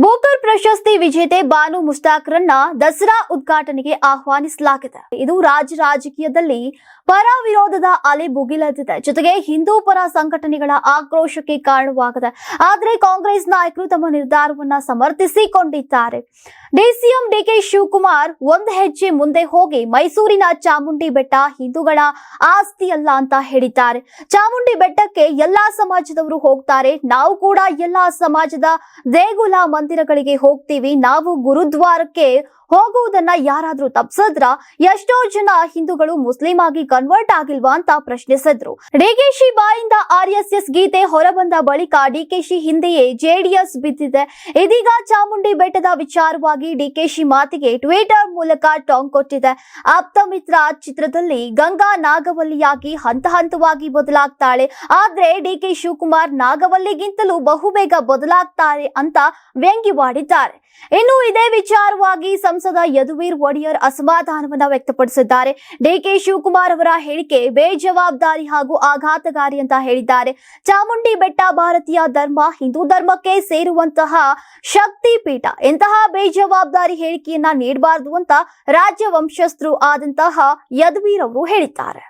Both. ಪ್ರಶಸ್ತಿ ವಿಜೇತೆ ಬಾನು ಮುಸ್ತಾಕ್ರನ್ನ ದಸರಾ ಉದ್ಘಾಟನೆಗೆ ಆಹ್ವಾನಿಸಲಾಗಿದೆ. ಇದು ರಾಜ್ಯ ರಾಜಕೀಯದಲ್ಲಿ ಪರ ವಿರೋಧದ ಅಲೆ ಬುಗಿಲದಿದೆ ಜೊತೆಗೆ ಹಿಂದೂ ಪರ ಸಂಘಟನೆಗಳ ಆಕ್ರೋಶಕ್ಕೆ ಕಾರಣವಾಗಿದೆ. ಆದರೆ ಕಾಂಗ್ರೆಸ್ ನಾಯಕರು ತಮ್ಮ ನಿರ್ಧಾರವನ್ನ ಸಮರ್ಥಿಸಿಕೊಂಡಿದ್ದಾರೆ. ಡಿಸಿಎಂ ಡಿಕೆ ಶಿವಕುಮಾರ್ ಒಂದು ಹೆಜ್ಜೆ ಮುಂದೆ ಹೋಗಿ ಮೈಸೂರಿನ ಚಾಮುಂಡಿ ಬೆಟ್ಟ ಹಿಂದೂಗಳ ಆಸ್ತಿಯಲ್ಲ ಅಂತ ಹೇಳಿದ್ದಾರೆ. ಚಾಮುಂಡಿ ಬೆಟ್ಟಕ್ಕೆ ಎಲ್ಲಾ ಸಮಾಜದವರು ಹೋಗ್ತಾರೆ. ನಾವು ಕೂಡ ಎಲ್ಲಾ ಸಮಾಜದ ದೇಗುಲ ಮಂದಿರಗಳಿಗೆ ಹೋಗ್ತೀವಿ, ನಾವು ಗುರುದ್ವಾರಕ್ಕೆ ಹೋಗುವುದನ್ನ ಯಾರಾದ್ರೂ ತಪ್ಸಿದ್ರ? ಎಷ್ಟೋ ಜನ ಹಿಂದೂಗಳು ಮುಸ್ಲಿಂ ಆಗಿ ಕನ್ವರ್ಟ್ ಆಗಿಲ್ವಾ ಅಂತ ಪ್ರಶ್ನಿಸಿದ್ರು. ಡಿಕೆಶಿ ಬಾಯಿಂದ ಆರ್ ಎಸ್ ಎಸ್ ಗೀತೆ ಹೊರಬಂದ ಬಳಿಕ ಡಿಕೆಶಿ ಹಿಂದೆಯೇ ಜೆಡಿಎಸ್ ಬಿದ್ದಿದೆ. ಇದೀಗ ಚಾಮುಂಡಿ ಬೆಟ್ಟದ ವಿಚಾರವಾಗಿ ಡಿಕೆಶಿ ಮಾತಿಗೆ ಟ್ವಿಟರ್ ಮೂಲಕ ಟಾಂಗ್ ಕೊಟ್ಟಿದೆ. ಆಪ್ತ ಮಿತ್ರ ಚಿತ್ರದಲ್ಲಿ ಗಂಗಾ ನಾಗವಲ್ಲಿಯಾಗಿ ಹಂತ ಹಂತವಾಗಿ ಬದಲಾಗ್ತಾಳೆ. ಆದ್ರೆ ಡಿಕೆ ಶಿವಕುಮಾರ್ ನಾಗವಲ್ಲಿಗಿಂತಲೂ ಬಹುಬೇಗ ಬದಲಾಗ್ತಾರೆ ಅಂತ ವ್ಯಂಗ್ಯವಾಡಿದ್ದಾರೆ ಇನ್ನು ಇದೇ ವಿಚಾರವಾಗಿ ಸಂಸದ ಯದುವೀರ್ ಒಡೆಯರ್ ಅಸಮಾಧಾನವನ್ನು ವ್ಯಕ್ತಪಡಿಸಿದ್ದಾರೆ. ಡಿಕೆ ಶಿವಕುಮಾರ್ ಅವರ ಹೇಳಿಕೆ ಬೇಜವಾಬ್ದಾರಿ ಹಾಗೂ ಆಘಾತಕಾರಿ ಅಂತ ಹೇಳಿದ್ದಾರೆ. ಚಾಮುಂಡಿ ಬೆಟ್ಟ ಭಾರತೀಯ ಧರ್ಮ, ಹಿಂದೂ ಧರ್ಮಕ್ಕೆ ಸೇರುವಂತಹ ಶಕ್ತಿ ಪೀಠ ಇಂತಹ ಬೇಜವಾಬ್ದಾರಿ ಹೇಳಿಕೆಯನ್ನ ನೀಡಬಾರದು ಅಂತ ರಾಜ್ಯ ವಂಶಸ್ಥರು ಆದಂತಹ ಯದುವೀರ್ ಅವರು ಹೇಳಿದ್ದಾರೆ.